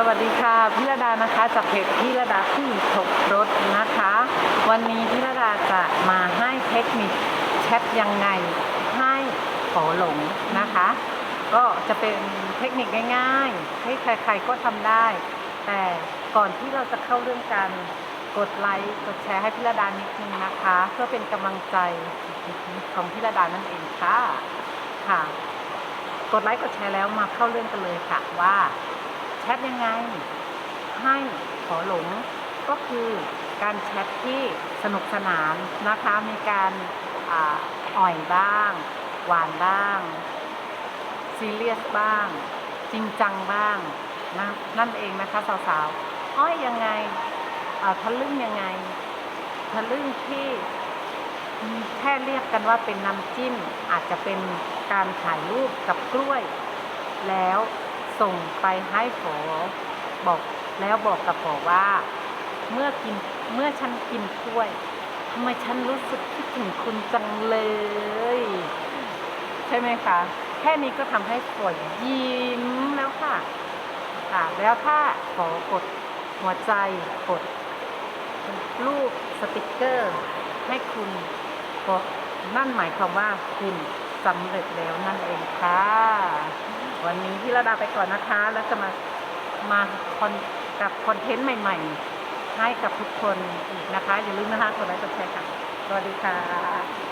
สวัสดีค่ะพี่ระดานะคะจากเพจพี่ระดาที่ถกรถนะคะ วันนี้พี่ระดาจะมาให้เทคนิคแชทยังไงให้ขอหลงนะคะ ก็จะเป็นเทคนิคง่ายๆ ให้ใครๆก็ทำได้ แต่ก่อนที่เราจะเข้าเรื่องการกดไลค์กดแชร์ให้พี่ระดานิดนึงนะคะ เพื่อเป็นกำลังใจของพี่ระดานั่นเองค่ะค่ะ กดไลค์กดแชร์แล้วมาเข้าเรื่องกันเลยค่ะว่า ชทยังไง ให้ขอหลงก็คือการแชทที่สนุกสนานนะคะ มีการอ่อยบ้าง หวานบ้าง ซีเรียสบ้าง จริงจังบ้างนะนั่นเองนะคะสาวๆอ้อยยังไงทะลึ่งยังไง ทะลึ่งที่แค่เรียกกันว่าเป็นน้ำจิ้มอาจจะเป็นการถ่ายรูปกับกล้วย แล้ว ส่งไปให้ฝอบอกแล้วบอกกับฝอว่า เมื่อกินเมื่อฉันกินกล้วยทำไมฉันรู้สึกคิดถึงคุณจังเลย ใช่ไหมคะ แค่นี้ก็ทำให้ฝอยิ้มแล้วค่ะค่ะแล้วถ้าฝอกดหัวใจกดรูปสติกเกอร์ ให้คุณฝอนั่นหมายความว่าคุณสำเร็จแล้วนั่นเองค่ะ วันนี้พี่ระดาไปก่อนนะคะ แล้วจะมามาคอนกับคอนเทนต์ใหม่ ๆ ให้กับทุกคนอีกนะคะ อย่าลืมนะคะกดไลค์กดแชร์ค่ะสวัสดีค่ะ